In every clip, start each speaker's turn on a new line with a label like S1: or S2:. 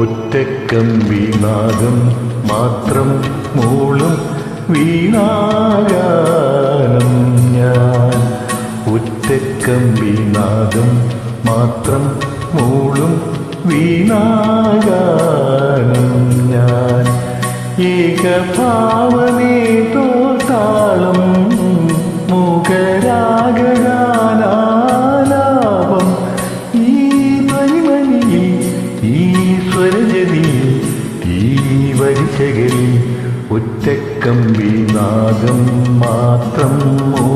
S1: ഒറ്റക്കമ്പിനാദം മാത്രം മൂളും വീണാഗാനം ഞാൻ. ഒറ്റക്കമ്പിനാദം മാത്രം മൂളും വീണാഗാനം ഞാൻ. ഏകഭാവമേ തോത്താളം ഒറ്റക്കമ്പി നാദം മാത്രം മൂളും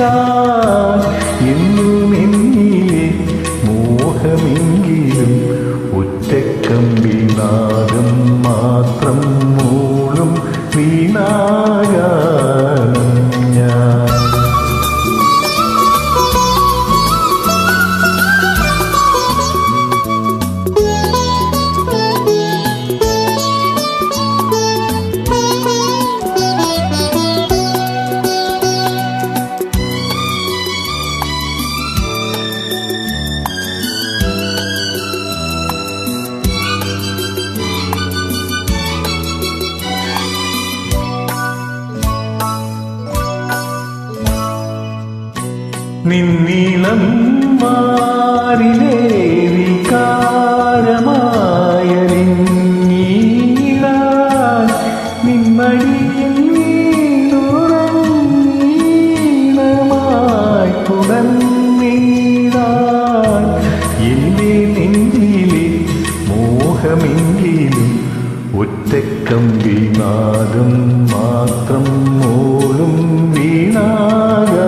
S1: മറിഞ്ഞീടാൻ എന്നും എന്നിലെ മോഹമെങ്കിലും ഒറ്റക്കമ്പിനാ നാദം നിന്നീളം മാറിലേ വികാരമായ നിന്നീളാൻ നിന്മടിയിൽ നീളമായി പുടന്നീടാൻ എന്റെ നെഞ്ചിലെ മോഹമെങ്കിലും ഒറ്റക്കമ്പി നാദം മാത്രം മോളും വീണാഗാനം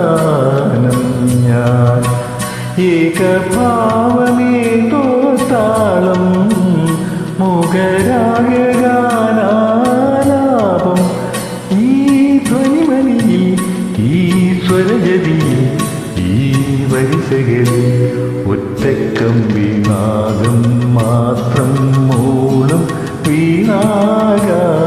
S1: ഏകഭാവമേ തോത്താളം. മുഖരാഗാനാലാപം ഈ ധ്വനിമണിയിൽ ഈ സ്വരജതിയിൽ ഈ വരിസകളിൽ ഒറ്റക്കമ്പി നാദം മാത്രം മൂളും വീണാഗാനം